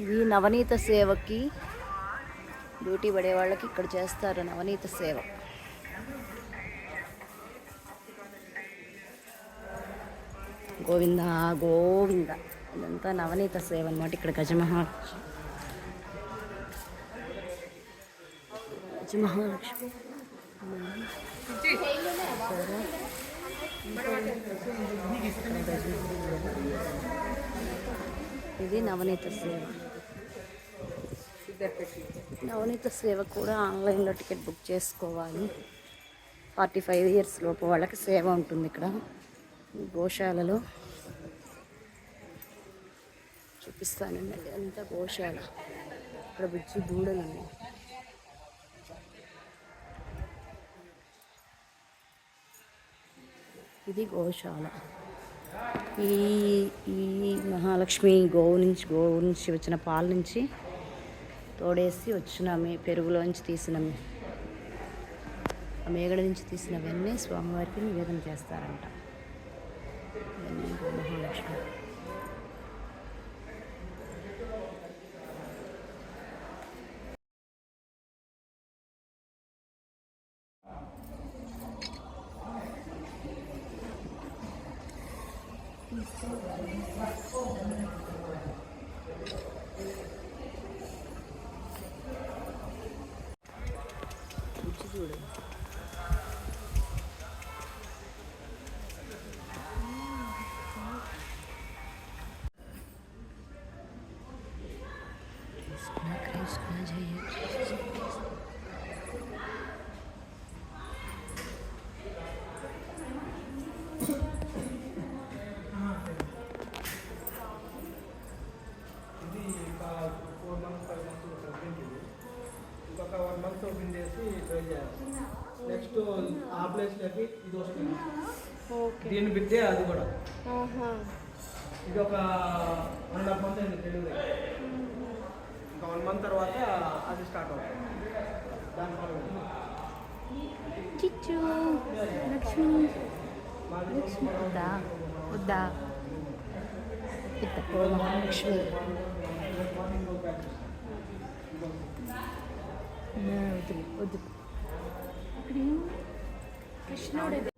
ఇది నవనీత సేవకి డ్యూటీ పడే వాళ్ళకి ఇక్కడ చేస్తారు నవనీత సేవ. గోవింద గోవింద. ఇదంతా నవనీత సేవ అనమాట ఇక్కడ గజమహాలక్ష్మి. గజమహాలక్ష్మి. ఇది నవనీత సేవ. నవనీత సేవ కూడా ఆన్లైన్లో టికెట్ బుక్ చేసుకోవాలి. ఫార్టీ ఫైవ్ ఇయర్స్ లోపు వాళ్ళకి సేవ ఉంటుంది ఇక్కడ గోశాలలో. చూపిస్తానండి అంతా గోశాల. ఇక్కడ బుజ్జి దూడలు ఉన్నాయి. ఇది గోశాల. ఈ ఈ మహాలక్ష్మి గోవు నుంచి గోవు నుంచి వచ్చిన పాల నుంచి తోడేసి వచ్చినామే పెరుగులోంచి తీసినమే ఆ మేగడ నుంచి తీసినవన్నీ స్వామివారికి నివేదన చేస్తారంట. ఇవన్నీ మహాలక్ష్మి. ചൂട് ఇంకొక వన్ మంత్ ఓపెన్ చేసి ట్రై చేయాలి నెక్స్ట్ ఆ ప్లేస్లోకి ఇది వస్తుంది ఓకే దీన్ని బిడ్డే అది కూడా ఆహా. ఇది ఒక వన్ అండ్ హాఫ్ మంత్ అయింది డెలివరీ ఇంకా వన్ మంత్ తర్వాత అది స్టార్ట్ అవుతుంది దాని పర్వాలేదు. చిచ్చు లక్ష్మి లక్ష్మి వద్దా వద్దా ఇద్ద ఓ మహాలక్ష్మి నా, వద్దు వద్దు. కృష్ణుడు